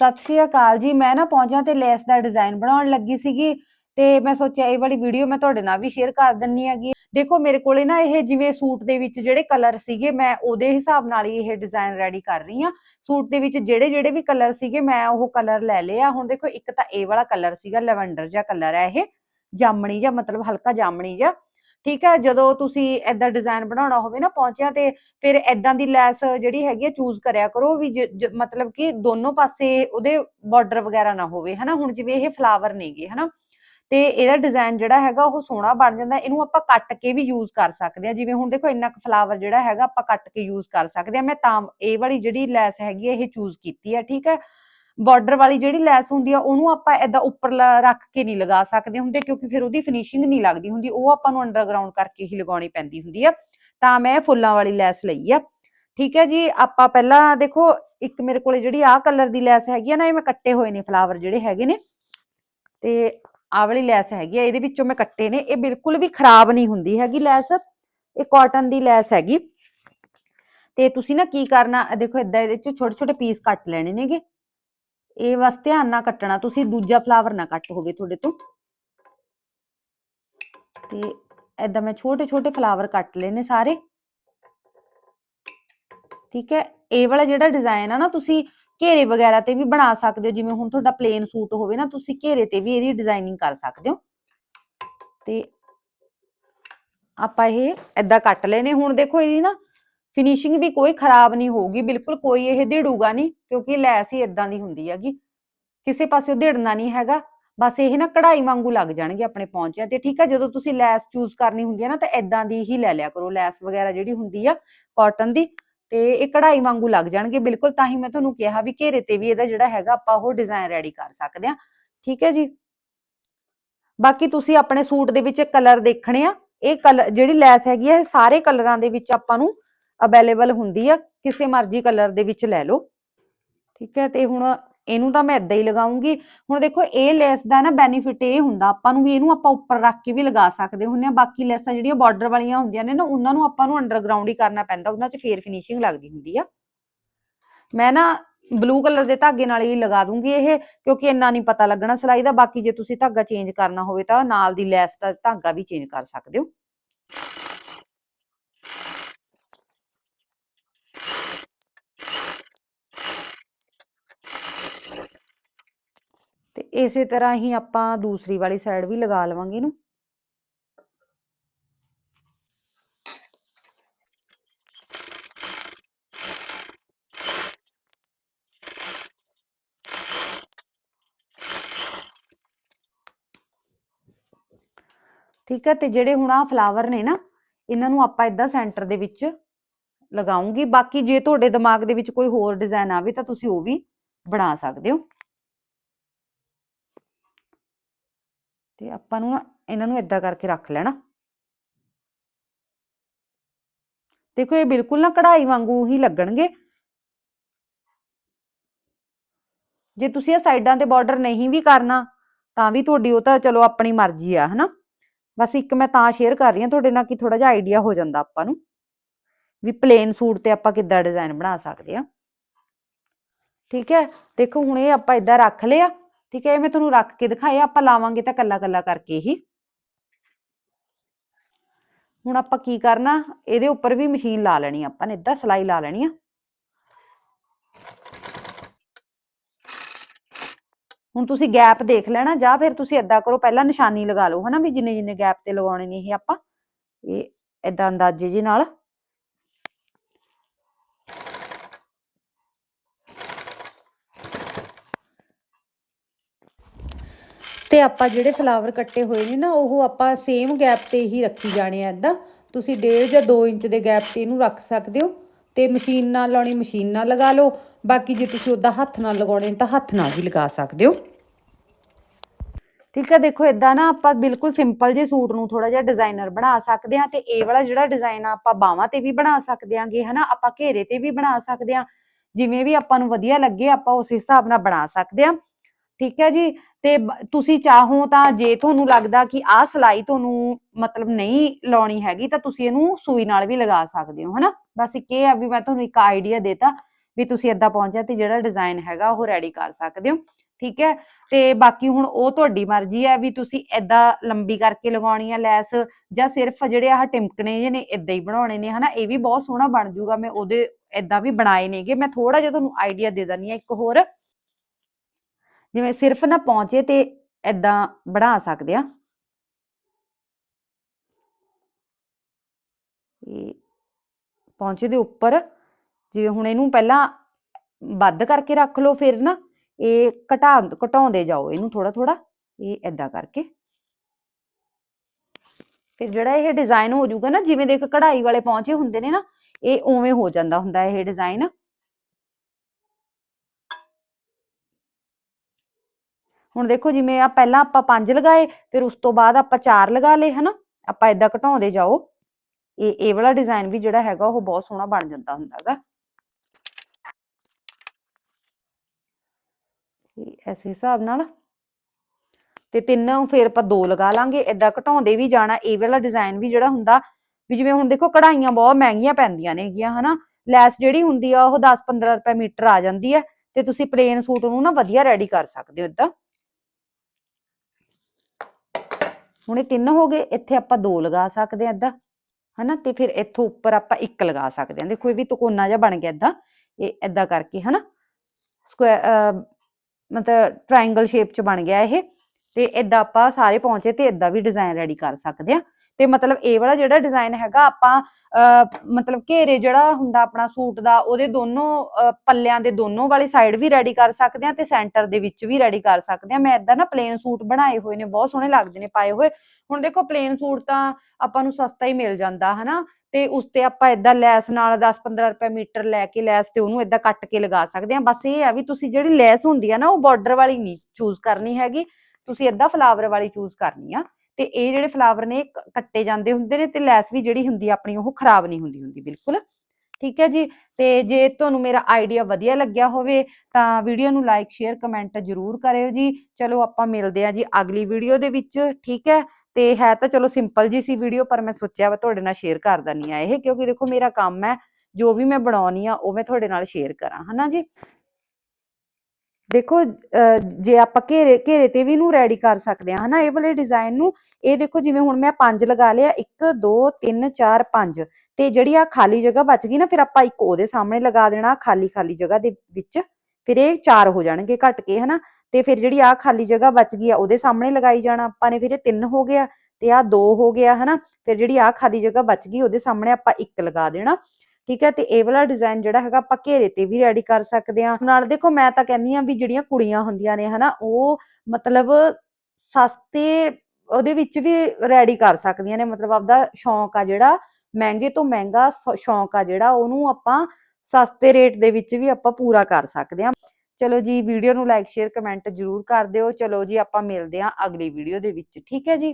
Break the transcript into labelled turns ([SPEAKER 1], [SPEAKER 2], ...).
[SPEAKER 1] ਸਤਿ ਸ਼੍ਰੀ ਅਕਾਲ ਜੀ। ਮੈਂ ਨਾ ਪੌਂਚਾਂ ਤੇ ਲੈਸ ਦਾ ਡਿਜ਼ਾਈਨ ਬਣਾਉਣ ਲੱਗੀ ਸੀਗੀ ਤੇ ਮੈਂ ਸੋਚਿਆ ਇਹ ਵਾਲੀ ਵੀਡੀਓ ਮੈਂ ਤੁਹਾਡੇ ਨਾਲ ਵੀ ਸ਼ੇਅਰ ਕਰ ਦਿੰਨੀ ਹੈਗੀ। ਦੇਖੋ, ਮੇਰੇ ਕੋਲੇ ਨਾ ਇਹ ਜਿਵੇਂ ਸੂਟ ਦੇ ਵਿੱਚ ਜਿਹੜੇ ਕਲਰ ਸੀਗੇ, ਮੈਂ ਉਹਦੇ ਹਿਸਾਬ ਨਾਲ ਹੀ ਇਹ ਡਿਜ਼ਾਈਨ ਰੈਡੀ ਕਰ ਰਹੀ ਹਾਂ। ਸੂਟ ਦੇ ਵਿੱਚ ਜਿਹੜੇ ਜਿਹੜੇ ਵੀ ਕਲਰ ਸੀਗੇ, ਮੈਂ ਉਹ ਕਲਰ ਲੈ ਲਿਆ ਹੁਣ ਦੇਖੋ, ਇੱਕ ਤਾਂ ਇਹ ਵਾਲਾ ਕਲਰ ਸੀਗਾ, ਲੈਵੈਂਡਰ ਜਿਹਾ ਕਲਰ ਹੈ ਇਹ। ਜਾਮਣੀ ਜਿਹਾ, ਮਤਲਬ ਹਲਕਾ ਜਾਮਣੀ ਜਿਹਾ। ਠੀਕ ਹੈ, ਜਦੋਂ ਤੁਸੀਂ ਐਦਾਂ ਡਿਜ਼ਾਈਨ ਬਣਾਉਣਾ ਹੋਵੇ ਨਾ ਪੌਂਚਿਆਂ ਤੇ, ਫਿਰ ਐਦਾਂ ਦੀ ਲੈਸ ਜਿਹੜੀ ਹੈਗੀ ਆ ਚੂਜ਼ ਕਰਿਆ ਕਰੋ ਵੀ ਮਤਲਬ ਕਿ ਦੋਨੋਂ ਪਾਸੇ ਉਹਦੇ ਬਾਰਡਰ ਵਗੈਰਾ ਨਾ ਹੋਵੇ, ਹਨਾ? ਹੁਣ ਜਿਵੇਂ ਇਹ ਫਲਾਵਰ ਨੇਗੇ ਹਨਾ? ਤੇ ਇਹਦਾ ਡਿਜ਼ਾਈਨ ਜਿਹੜਾ ਹੈਗਾ ਉਹ ਸੋਹਣਾ ਬਣ ਜਾਂਦਾ, ਇਹਨੂੰ ਆਪਾਂ ਕੱਟ ਕੇ ਵੀ ਯੂਜ਼ ਕਰ ਸਕਦੇ ਆ ਜਿਵੇਂ ਹੁਣ ਦੇਖੋ ਇੰਨਾ ਕੁ ਫਲਾਵਰ ਜਿਹੜਾ ਹੈਗਾ ਆਪਾਂ ਕੱਟ ਕੇ ਯੂਜ਼ ਕਰ ਸਕਦੇ ਆ ਮੈਂ ਤਾਂ ਇਹ ਵਾਲੀ ਜਿਹੜੀ ਲੈਸ ਹੈਗੀ ਆ, ਇਹ ਚੂਜ਼ ਕੀਤੀ ਹੈ, ਠੀਕ ਹੈ? ਬਾਰਡਰ ਵਾਲੀ ਜਿਹੜੀ ਲੈਸ ਹੁੰਦੀ ਆ, ਉਹਨੂੰ ਆਪਾਂ ਏਦਾਂ ਉੱਪਰ ਰੱਖ ਕੇ ਨਹੀਂ ਲਗਾ ਸਕਦੇ ਹੁੰਦੇ, ਕਿਉਂਕਿ ਫਿਰ ਉਹਦੀ ਫਿਨਿਸ਼ਿੰਗ ਨਹੀਂ ਲੱਗਦੀ ਹੁੰਦੀ, ਉਹ ਆਪਾਂ ਨੂੰ ਅੰਡਰਗਰਾਉਂਡ ਕਰਕੇ ਹੀ ਲਗਾਉਣੀ ਪੈਂਦੀ ਹੁੰਦੀ ਆ। ਤਾਂ ਮੈਂ ਫੁੱਲਾਂ ਵਾਲੀ ਲੈਸ ਲਈ ਆ। ਠੀਕ ਹੈ ਜੀ, ਆਪਾਂ ਪਹਿਲਾਂ ਦੇਖੋ, ਇੱਕ ਮੇਰੇ ਕੋਲੇ ਜਿਹੜੀ ਆਹ ਕਲਰ ਦੀ ਲੈਸ ਹੈਗੀ ਆ ਨਾ, ਇਹ ਮੈਂ ਕੱਟੇ ਹੋਏ ਨੇ ਫਲਾਵਰ ਜਿਹੜੇ ਹੈਗੇ ਨੇ। ਤੇ ਆਹ ਵਾਲੀ ਲੈਸ ਹੈਗੀ ਆ, ਇਹਦੇ ਵਿੱਚੋਂ ਮੈਂ ਕੱਟੇ ਨੇ, ਇਹ ਬਿਲਕੁਲ ਵੀ ਖਰਾਬ ਨਹੀਂ ਹੁੰਦੀ ਹੈਗੀ ਲੈਸ, ਇਹ ਕਾਟਨ ਦੀ ਲੈਸ ਹੈਗੀ। ਤੇ ਤੁਸੀਂ ਨਾ ਕੀ ਕਰਨਾ, ਦੇਖੋ ਇਦਾਂ ਇਹਦੇ ਚ ਛੋਟੇ ਛੋਟੇ ਪੀਸ ਕੱਟ ਲੈਣੇ ਨੇਗੇ। ਇਹ ਬਸ ਧਿਆਨ ਨਾਲ ਕੱਟਣਾ, ਤੁਸੀਂ ਦੂਜਾ ਫਲਾਵਰ ਨਾ ਕੱਟ ਹੋਵੇ ਤੁਹਾਡੇ ਤੋਂ। ਤੇ ਏਦਾਂ ਮੈਂ ਛੋਟੇ ਛੋਟੇ ਫਲਾਵਰ ਕੱਟ ਲਏ ਨੇ ਸਾਰੇ। ਠੀਕ ਹੈ, ਇਹ ਵਾਲਾ ਜਿਹੜਾ ਡਿਜ਼ਾਈਨ ਆ ਨਾ, ਤੁਸੀਂ ਘੇਰੇ ਵਗੈਰਾ ਤੇ ਵੀ ਬਣਾ ਸਕਦੇ ਹੋ, ਜਿਵੇਂ ਹੁਣ ਤੁਹਾਡਾ ਪਲੇਨ ਸੂਟ ਹੋਵੇ ਨਾ, ਤੁਸੀਂ ਘੇਰੇ ਤੇ ਵੀ ਇਹਦੀ ਡਿਜ਼ਾਈਨਿੰਗ ਕਰ ਸਕਦੇ ਹੋ। ਤੇ ਆਪਾਂ ਇਹ ਏਦਾਂ ਕੱਟ ਲਏ ਨੇ, ਹੁਣ ਦੇਖੋ ਇਹਦੀ ਨਾ ਫਿਨਿਸ਼ਿੰਗ ਵੀ ਕੋਈ ਖਰਾਬ ਨਹੀਂ ਹੋਊਗੀ, ਬਿਲਕੁਲ ਕੋਈ ਇਹ ਢਿੜੂਗਾ ਨਹੀਂ, ਕਿਉਂਕਿ ਲੈਸ ਹੀ ਇਦਾਂ ਦੀ ਹੁੰਦੀ ਹੈਗੀ। ਕਿਸੇ ਪਾਸੇ ਢਿੜਨਾ ਨਹੀਂ ਹੈਗਾ, ਬਸ ਇਹ ਨਾ ਕਢਾਈ ਵਾਂਗੂ ਲੱਗ ਜਾਣਗੇ ਆਪਣੇ ਪੌਂਚਿਆਂ ਤੇ, ਠੀਕ ਹੈ ਜਦੋਂ ਤੁਸੀਂ ਲੈਸ ਚੂਜ਼ ਕਰਨੀ ਹੁੰਦੀ ਹੈ ਨਾ, ਤਾਂ ਇਦਾਂ ਦੀ ਹੀ ਲੈ ਲਿਆ ਕਰੋ, ਲੈਸ ਵਗੈਰਾ ਜਿਹੜੀ ਹੁੰਦੀ ਆ ਕਾਟਨ ਦੀ, ਤੇ ਇਹ ਕਢਾਈ ਵਾਂਗੂ ਲੱਗ ਜਾਣਗੇ, ਬਿਲਕੁਲ ਤਾਂ ਹੀ ਮੈਂ ਤੁਹਾਨੂੰ ਕਿਹਾ ਵੀ ਘੇਰੇ ਤੇ ਵੀ ਇਹਦਾ ਜਿਹੜਾ ਹੈਗਾ, ਆਪਾਂ ਉਹ ਡਿਜ਼ਾਈਨ ਰੈਡੀ ਕਰ ਸਕਦੇ ਹਾਂ ਠੀਕ ਹੈ ਜੀ? ਬਾਕੀ ਤੁਸੀਂ ਆਪਣੇ ਸੂਟ ਦੇ ਵਿੱਚ ਕਲਰ ਦੇਖਣੇ ਆ, ਇਹ ਕਲਰ ਜਿਹੜੀ ਲੈਸ ਹੈਗੀ ਆ ਸਾਰੇ ਕਲਰਾਂ ਦੇ ਵਿੱਚ ਆਪਾਂ ਨੂੰ ਅਵੇਲੇਬਲ ਹੁੰਦੀ ਆ, ਕਿਸੇ ਮਰਜ਼ੀ ਕਲਰ ਦੇ ਵਿੱਚ ਲੈ ਲਓ। ਠੀਕ ਹੈ, ਤੇ ਹੁਣ ਇਹਨੂੰ ਤਾਂ ਮੈਂ ਇਦਾਂ ਹੀ ਲਗਾਉਂਗੀ। ਹੁਣ ਦੇਖੋ, ਇਹ ਲੈਸ ਦਾ ਨਾ ਬੈਨੀਫਿਟ ਇਹ ਹੁੰਦਾ, ਆਪਾਂ ਨੂੰ ਵੀ ਇਹਨੂੰ ਆਪਾਂ ਉੱਪਰ ਰੱਖ ਕੇ ਵੀ ਲਗਾ ਸਕਦੇ ਹੁੰਦੇ ਆ ਬਾਕੀ ਲੈਸਾਂ ਜਿਹੜੀਆਂ ਬਾਰਡਰ ਵਾਲੀਆਂ ਹੁੰਦੀਆਂ ਨੇ ਨਾ, ਉਹਨਾਂ ਨੂੰ ਆਪਾਂ ਨੂੰ ਅੰਡਰਗਰਾਉਂਡ ਹੀ ਕਰਨਾ ਪੈਂਦਾ, ਉਹਨਾਂ 'ਚ ਫੇਰ ਫਿਨਿਸ਼ਿੰਗ ਲੱਗਦੀ ਹੁੰਦੀ ਆ। ਮੈਂ ਨਾ ਬਲੂ ਕਲਰ ਦੇ ਧਾਗੇ ਨਾਲ ਹੀ ਲਗਾ ਦੂੰਗੀ ਇਹ, ਕਿਉਂਕਿ ਇੰਨਾ ਨਹੀਂ ਪਤਾ ਲੱਗਣਾ ਸਿਲਾਈ ਦਾ। ਬਾਕੀ ਜੇ ਤੁਸੀਂ ਧਾਗਾ ਚੇਂਜ ਕਰਨਾ ਹੋਵੇ ਤਾਂ ਨਾਲ ਦੀ ਲੈਸ ਦਾ ਧਾਗਾ ਵੀ ਚੇਂਜ ਕਰ ਸਕਦੇ ਹੋ। ਇਸੇ ਤਰ੍ਹਾਂ ਹੀ ਆਪਾਂ ਦੂਸਰੀ ਵਾਲੀ ਸਾਈਡ ਵੀ ਲਗਾ ਲਵਾਂਗੇ ਇਹਨੂੰ। ਠੀਕ ਹੈ, ਤੇ ਜਿਹੜੇ ਹੁਣ ਆ ਫਲਾਵਰ ਨੇ ਨਾ, ਇਹਨਾਂ ਨੂੰ ਆਪਾਂ ਇਦਾਂ ਸੈਂਟਰ ਦੇ ਵਿੱਚ ਲਗਾਉਂਗੀ। ਬਾਕੀ ਜੇ ਤੁਹਾਡੇ ਦਿਮਾਗ ਦੇ ਵਿੱਚ ਕੋਈ ਹੋਰ ਡਿਜ਼ਾਈਨ ਆਵੇ ਤਾਂ ਤੁਸੀਂ ਉਹ ਵੀ ਬਣਾ ਸਕਦੇ ਹੋ। ਤੇ ਆਪਾਂ ਨੂੰ ਨਾ ਇਹਨਾਂ ਨੂੰ ਇਦਾਂ ਕਰਕੇ ਰੱਖ ਲੈਣਾ। ਦੇਖੋ ਇਹ ਬਿਲਕੁਲ ਨਾ ਕਢਾਈ ਵਾਂਗੂ ਹੀ ਲੱਗਣਗੇ। ਜੇ ਤੁਸੀਂ ਇਹ ਸਾਈਡਾਂ ਤੇ ਬਾਰਡਰ ਨਹੀਂ ਵੀ ਕਰਨਾ, ਤਾਂ ਵੀ ਤੁਹਾਡੀ ਉਹ ਤਾਂ ਚਲੋ ਆਪਣੀ ਮਰਜ਼ੀ ਆ, ਹਨਾ? ਬਸ ਇੱਕ ਮੈਂ ਤਾਂ ਸ਼ੇਅਰ ਕਰ ਰਹੀ ਹਾਂ ਤੁਹਾਡੇ ਨਾਲ ਕਿ ਥੋੜਾ ਜਿਹਾ ਆਈਡੀਆ ਹੋ ਜਾਂਦਾ ਆਪਾਂ ਨੂੰ ਵੀ ਪਲੇਨ ਸੂਟ ਤੇ ਆਪਾਂ ਕਿੱਦਾਂ ਡਿਜ਼ਾਈਨ ਬਣਾ ਸਕਦੇ ਆ ਠੀਕ ਹੈ? ਦੇਖੋ ਹੁਣ ਇਹ ਆਪਾਂ ਇਦਾਂ ਰੱਖ ਲਿਆ। ਠੀਕ ਹੈ, ਇਹ ਮੈਂ ਤੁਹਾਨੂੰ ਰੱਖ ਕੇ ਦਿਖਾਇਆ ਆਪਾਂ ਲਾਵਾਂਗੇ ਤਾਂ ਕੱਲਾ ਕੱਲਾ ਕਰਕੇ ਹੀ। ਹੁਣ ਆਪਾਂ ਕੀ ਕਰਨਾ, ਇਹਦੇ ਉੱਪਰ ਵੀ ਮਸ਼ੀਨ ਲਾ ਲੈਣੀ ਆਪਾਂ ਨੇ, ਇਦਾਂ ਸਲਾਈ ਲਾ ਲੈਣੀ ਆ। ਹੁਣ ਤੁਸੀਂ ਗੈਪ ਦੇਖ ਲੈਣਾ, ਜਾਂ ਫਿਰ ਤੁਸੀਂ ਏਦਾਂ ਕਰੋ, ਪਹਿਲਾਂ ਨਿਸ਼ਾਨੀ ਲਗਾ ਲਓ, ਹਨਾ ਵੀ ਜਿੰਨੇ ਜਿੰਨੇ ਗੈਪ ਤੇ ਲਗਾਉਣੇ ਨੇ ਇਹ ਆਪਾਂ, ਇਹ ਏਦਾਂ ਅੰਦਾਜ਼ੇ ਜੀ ਨਾਲ। ਤੇ ਆਪਾਂ ਜਿਹੜੇ ਫਲਾਵਰ ਕੱਟੇ ਹੋਏ ਨੇ ਨਾ, ਉਹ ਆਪਾਂ ਸੇਮ ਗੈਪ ਤੇ ਹੀ ਰੱਖੀ ਜਾਣੇ ਆ ਏਦਾਂ। ਤੁਸੀਂ 1.5 ਜਾਂ 2 ਇੰਚ ਦੇ ਗੈਪ ਤੇ ਇਹਨੂੰ ਰੱਖ ਸਕਦੇ ਹੋ ਤੇ ਮਸ਼ੀਨ ਨਾਲ ਲਾਉਣੀ ਮਸ਼ੀਨ ਨਾਲ ਲਗਾ ਲਓ। ਬਾਕੀ ਜੇ ਤੁਸੀਂ ਉਹਦਾ ਹੱਥ ਨਾਲ ਲਗਾਉਣੇ ਤਾਂ ਹੱਥ ਨਾਲ ਵੀ ਲਗਾ ਸਕਦੇ ਹੋ। ਠੀਕ ਹੈ ਦੇਖੋ ਇਦਾਂ ਨਾ ਆਪਾਂ ਬਿਲਕੁਲ ਸਿੰਪਲ ਜੇ ਸੂਟ ਨੂੰ ਥੋੜਾ ਜਿਹਾ ਡਿਜ਼ਾਈਨਰ ਬਣਾ ਸਕਦੇ ਹਾਂ ਤੇ ਇਹ ਵਾਲਾ ਜਿਹੜਾ ਡਿਜ਼ਾਈਨ ਆ ਆਪਾਂ ਬਾਹਾਂ ਤੇ ਵੀ ਬਣਾ ਸਕਦੇ ਆਂਗੇ ਹਨਾ? ਆਪਾਂ ਘੇਰੇ ਤੇ ਵੀ ਬਣਾ ਸਕਦੇ ਹਾਂ। ਜਿਵੇਂ ਵੀ ਆਪਾਂ ਨੂੰ ਵਧੀਆ ਲੱਗੇ, ਆਪਾਂ ਉਸ ਹਿਸਾਬ ਨਾਲ ਬਣਾ ਸਕਦੇ ਹਾਂ। ਠੀਕ ਹੈ ਜੀ। ਤੇ ਤੁਸੀਂ ਚਾਹੋ ਤਾਂ ਜੇ ਤੁਹਾਨੂੰ ਲੱਗਦਾ ਕਿ ਆਹ ਸਲਾਈ ਤੁਹਾਨੂੰ ਮਤਲਬ ਨਹੀਂ ਲਾਉਣੀ ਹੈਗੀ ਤਾਂ ਤੁਸੀਂ ਇਹਨੂੰ ਸੂਈ ਨਾਲ ਵੀ ਲਗਾ ਸਕਦੇ ਹੋ, ਹਨਾ? ਬਸ ਇੱਕ ਇਹ ਆ ਵੀ ਮੈਂ ਤੁਹਾਨੂੰ ਇੱਕ ਆਈਡੀਆ ਦੇਤਾ ਵੀ ਤੁਸੀਂ ਏਦਾਂ ਪਹੁੰਚਿਆ ਤੇ ਜਿਹੜਾ ਡਿਜ਼ਾਈਨ ਹੈਗਾ ਉਹ ਰੈਡੀ ਕਰ ਸਕਦੇ ਹੋ, ਠੀਕ ਹੈ? ਤੇ ਬਾਕੀ ਹੁਣ ਉਹ ਤੁਹਾਡੀ ਮਰਜ਼ੀ ਹੈ ਵੀ ਤੁਸੀਂ ਏਦਾਂ ਲੰਬੀ ਕਰਕੇ ਲਗਾਉਣੀ ਹੈ ਲੈਸ ਜਾਂ ਸਿਰਫ ਜਿਹੜੇ ਆਹ ਟਿਮਕਣੇ ਜਿਹੇ ਨੇ ਏਦਾਂ ਹੀ ਬਣਾਉਣੇ ਨੇ, ਹਨਾ? ਇਹ ਵੀ ਬਹੁਤ ਸੋਹਣਾ ਬਣ ਜਾਊਗਾ, ਮੈਂ ਉਹਦੇ ਏਦਾਂ ਵੀ ਬਣਾਏ ਨੇਗੇ। ਮੈਂ ਥੋੜਾ ਜਿਹਾ ਤੁਹਾਨੂੰ ਆਈਡੀਆ ਦੇ ਦਨੀ ਆ ਇੱਕ ਹੋਰ। ਜਿਵੇਂ ਸਿਰਫ ਨਾ ਪਹੁੰਚੇ ਤੇ ਏਦਾਂ ਬਣਾ ਸਕਦੇ ਆ। ਇਹ ਪਹੁੰਚੇ ਦੇ ਉੱਪਰ ਜਿਵੇਂ ਹੁਣ ਇਹਨੂੰ ਪਹਿਲਾਂ ਵੱਧ ਕਰਕੇ ਰੱਖ ਲਓ ਫਿਰ ਨਾ, ਇਹ ਘਟਾ ਘਟਾਉਂਦੇ ਜਾਓ ਇਹਨੂੰ ਥੋੜਾ ਥੋੜਾ ਇਹ ਏਦਾਂ ਕਰਕੇ। ਫਿਰ ਜਿਹੜਾ ਇਹ ਡਿਜ਼ਾਈਨ ਹੋ ਜਾਊਗਾ ਨਾ, ਜਿਵੇਂ ਦੇਖ ਕਢਾਈ ਵਾਲੇ ਪਹੁੰਚੇ ਹੁੰਦੇ ਨੇ ਨਾ, ਇਹ ਉਵੇਂ ਹੋ ਜਾਂਦਾ ਹੁੰਦਾ ਇਹ ਡਿਜ਼ਾਈਨ ਹੁਣ ਦੇਖੋ ਜਿਵੇਂ ਆ ਪਹਿਲਾਂ ਆਪਾਂ ਪੰਜ ਲਗਾਏ, ਫਿਰ ਉਸ ਤੋਂ ਬਾਅਦ ਆਪਾਂ ਚਾਰ ਲਗਾ ਲਏ, ਹਨਾ? ਆਪਾਂ ਏਦਾਂ ਘਟਾਉਂਦੇ ਜਾਓ। ਇਹ ਇਹ ਵਾਲਾ ਡਿਜ਼ਾਈਨ ਵੀ ਜਿਹੜਾ ਹੈਗਾ ਉਹ ਬਹੁਤ ਸੋਹਣਾ ਬਣ ਜਾਂਦਾ ਹੁੰਦਾ ਹੈਗਾ। ਇਸ ਹਿਸਾਬ ਨਾਲ ਤੇ ਤਿੰਨ ਫਿਰ ਆਪਾਂ ਦੋ ਲਗਾ ਲਾਂਗੇ, ਏਦਾਂ ਘਟਾਉਂਦੇ ਵੀ ਜਾਣਾ। ਇਹ ਵਾਲਾ ਡਿਜ਼ਾਈਨ ਵੀ ਜਿਹੜਾ ਹੁੰਦਾ ਵੀ ਜਿਵੇਂ ਹੁਣ ਦੇਖੋ ਕਢਾਈਆਂ ਬਹੁਤ ਮਹਿੰਗੀਆਂ ਪੈਂਦੀਆਂ ਨੇਗੀਆਂ ਹਨਾ? ਲੈਸ ਜਿਹੜੀ ਹੁੰਦੀ ਆ ਉਹ 10-15 ਰੁਪਏ ਮੀਟਰ ਆ ਜਾਂਦੀ ਹੈ ਤੇ ਤੁਸੀਂ ਪਲੇਨ ਸੂਟ ਨੂੰ ਨਾ ਵਧੀਆ ਰੈਡੀ ਕਰ ਸਕਦੇ ਹੋ ਏਦਾਂ। ਹੁਣ ਇਹ ਤਿੰਨ ਹੋ ਗਏ, ਇੱਥੇ ਆਪਾਂ ਦੋ ਲਗਾ ਸਕਦੇ ਆ ਏਦਾਂ, ਹਨਾ, ਤੇ ਫਿਰ ਇੱਥੋਂ ਉੱਪਰ ਆਪਾਂ ਇੱਕ ਲਗਾ ਸਕਦੇ ਹਾਂ। ਦੇਖੋ, ਇਹ ਵੀ ਤਕੋਨਾ ਜਿਹਾ ਬਣ ਗਿਆ ਏਦਾਂ, ਇਹ ਏਦਾਂ ਕਰਕੇ, ਹਨਾ ਸਕੁਅਰ ਮਤਲਬ ਟ੍ਰਾਇੰਗਲ ਸ਼ੇਪ ਚ ਬਣ ਗਿਆ ਇਹ, ਤੇ ਏਦਾਂ ਆਪਾਂ ਸਾਰੇ ਪਹੁੰਚੇ ਤੇ ਏਦਾਂ ਵੀ ਡਿਜ਼ਾਈਨ ਰੈਡੀ ਕਰ ਸਕਦੇ ਆ ਤੇ ਮਤਲਬ ਇਹ ਵਾਲਾ ਜਿਹੜਾ ਡਿਜ਼ਾਈਨ ਹੈਗਾ ਆਪਾਂ ਮਤਲਬ ਘੇਰੇ ਜਿਹੜਾ ਹੁੰਦਾ ਆਪਣਾ ਸੂਟ ਦਾ ਉਹਦੇ ਦੋਨੋਂ ਅਹ, ਪੱਲਿਆਂ ਦੇ ਦੋਨੋਂ ਵਾਲੀ ਸਾਈਡ ਵੀ ਰੈਡੀ ਕਰ ਸਕਦੇ ਆ ਤੇ ਸੈਂਟਰ ਦੇ ਵਿੱਚ ਵੀ ਰੈਡੀ ਕਰ ਸਕਦੇ ਆ ਮੈਂ ਏਦਾਂ ਨਾ ਪਲੇਨ ਸੂਟ ਬਣਾਏ ਹੋਏ ਨੇ ਬਹੁਤ ਸੋਹਣੇ ਲੱਗਦੇ ਨੇ ਪਾਏ ਹੋਏ। ਹੁਣ ਦੇਖੋ ਪਲੇਨ ਸੂਟ ਤਾਂ ਆਪਾਂ ਨੂੰ ਸਸਤਾ ਹੀ ਮਿਲ ਜਾਂਦਾ ਹਨਾ? ਤੇ ਉਸ ਤੇ ਆਪਾਂ ਏਦਾਂ ਲੈਸ ਨਾਲ 10-15 ਰੁਪਏ ਮੀਟਰ ਲੈ ਕੇ ਲੈਸ ਤੇ ਉਹਨੂੰ ਏਦਾਂ ਕੱਟ ਕੇ ਲਗਾ ਸਕਦੇ ਆ ਬਸ ਇਹ ਆ ਵੀ ਤੁਸੀਂ ਜਿਹੜੀ ਲੈਸ ਹੁੰਦੀ ਆ ਨਾ ਉਹ ਬਾਰਡਰ ਵਾਲੀ ਨਹੀਂ ਚੂਜ਼ ਕਰਨੀ ਹੈਗੀ। ਤੁਸੀਂ ਏਦਾਂ ਫਲਾਵਰ ਵਾਲੀ ਚੂਜ਼ ਕਰਨੀ ਆ। ਤੇ ਇਹ ਜਿਹੜੇ ਫਲਾਵਰ ਨੇ ਕੱਟੇ ਜਾਂਦੇ ਹੁੰਦੇ ਨੇ ਤੇ ਲੈਸ ਵੀ ਜਿਹੜੀ ਹੁੰਦੀ ਆਪਣੀ, ਉਹ ਖਰਾਬ ਨਹੀਂ ਹੁੰਦੀ ਹੁੰਦੀ ਬਿਲਕੁਲ। ਠੀਕ ਹੈ ਜੀ? ਤੇ ਜੇ ਤੁਹਾਨੂੰ ਮੇਰਾ ਆਈਡੀਆ ਵਧੀਆ ਲੱਗਿਆ ਹੋਵੇ, ਤਾਂ ਵੀਡੀਓ ਨੂੰ ਲਾਈਕ ਸ਼ੇਅਰ ਕਮੈਂਟ ਜਰੂਰ ਕਰਿਓ ਜੀ। ਚਲੋ ਆਪਾਂ ਮਿਲਦੇ ਆ ਜੀ ਅਗਲੀ ਵੀਡੀਓ ਦੇ ਵਿੱਚ, ਠੀਕ ਹੈ? ਤੇ ਹੈ ਤਾਂ ਚਲੋ ਸਿੰਪਲ ਜੀ ਸੀ ਵੀਡੀਓ ਪਰ ਮੈਂ ਸੋਚਿਆ ਵਾ ਤੁਹਾਡੇ ਨਾਲ ਸ਼ੇਅਰ ਕਰ ਦਨੀ ਆ ਇਹ, ਕਿਉਂਕਿ ਦੇਖੋ ਮੇਰਾ ਕੰਮ ਹੈ, ਜੋ ਵੀ ਮੈਂ ਬਣਾਉਣੀ ਆ, ਉਹ ਮੈਂ ਤੁਹਾਡੇ ਨਾਲ ਸ਼ੇਅਰ ਕਰਾਂ, ਹਨਾ ਜੀ? ਦੇਖੋ ਜੇ ਆਪਾਂ ਘੇਰੇ ਘੇਰੇ ਤੇ ਵੀ ਨੂੰ ਰੈਡੀ ਕਰ ਸਕਦੇ ਆ ਹਨਾ, ਇਹ ਵਾਲੇ ਡਿਜ਼ਾਈਨ ਨੂੰ, ਇਹ ਦੇਖੋ ਜਿਵੇਂ ਹੁਣ ਮੈਂ ਪੰਜ ਲਗਾ ਲਿਆ 1 2 3 4 5 ਤੇ ਜਿਹੜੀ ਆ ਖਾਲੀ ਜਗ੍ਹਾ ਬਚ ਗਈ ਨਾ, ਫਿਰ ਆਪਾਂ ਇੱਕ ਉਹਦੇ ਸਾਹਮਣੇ ਲਗਾ ਦੇਣਾ ਖਾਲੀ ਖਾਲੀ ਜਗ੍ਹਾ ਦੇ ਵਿੱਚ, ਫਿਰ ਇਹ ਚਾਰ ਹੋ ਜਾਣਗੇ ਘਟ ਕੇ, ਹਨਾ, ਤੇ ਫਿਰ ਜਿਹੜੀ ਆ ਖਾਲੀ ਜਗ੍ਹਾ ਬਚ ਗਈ ਆ, ਉਹਦੇ ਸਾਹਮਣੇ ਲਗਾਈ ਜਾਣਾ ਆਪਾਂ ਨੇ, ਫਿਰ ਇਹ ਤਿੰਨ ਹੋ ਗਿਆ, ਤੇ ਆ ਦੋ ਹੋ ਗਿਆ, ਹਨਾ, ਫਿਰ ਜਿਹੜੀ ਆ ਖਾਲੀ ਜਗ੍ਹਾ ਬਚ ਗਈ, ਉਹਦੇ ਸਾਹਮਣੇ ਆਪਾਂ ਇੱਕ ਲਗਾ ਦੇਣਾ ਠੀਕ ਹੈ, ਤੇ ਇਹ ਵਾਲਾ ਡਿਜ਼ਾਈਨ ਜਿਹੜਾ ਹੈਗਾ ਆਪਾਂ ਘੇਰੇ ਤੇ ਵੀ ਰੈਡੀ ਕਰ ਸਕਦੇ ਆ ਨਾਲ ਦੇਖੋ, ਮੈਂ ਤਾਂ ਕਹਿੰਦੀ ਆ ਵੀ ਜਿਹੜੀਆਂ ਕੁੜੀਆਂ ਹੁੰਦੀਆਂ ਨੇ ਹਨਾ, ਉਹ ਮਤਲਬ ਸਸਤੇ ਉਹਦੇ ਵਿੱਚ ਵੀ ਰੈਡੀ ਕਰ ਸਕਦੀਆਂ ਨੇ। ਮਤਲਬ ਆਪਦਾ ਸ਼ੌਂਕ ਆ ਜਿਹੜਾ, ਮਹਿੰਗੇ ਤੋਂ ਮਹਿੰਗਾ ਸ- ਸ਼ੌਂਕ ਆ ਜਿਹੜਾ, ਉਹਨੂੰ ਆਪਾਂ ਸਸਤੇ ਰੇਟ ਦੇ ਵਿੱਚ ਵੀ ਆਪਾਂ ਪੂਰਾ ਕਰ ਸਕਦੇ ਆ ਚਲੋ ਜੀ ਵੀਡੀਓ ਨੂੰ ਲਾਈਕ ਸ਼ੇਅਰ ਕਮੈਂਟ ਜਰੂਰ ਕਰ ਦਿਓ। ਚਲੋ ਜੀ, ਆਪਾਂ ਮਿਲਦੇ ਆ ਅਗਲੀ ਵੀਡੀਓ ਦੇ ਵਿੱਚ। ਠੀਕ ਹੈ ਜੀ।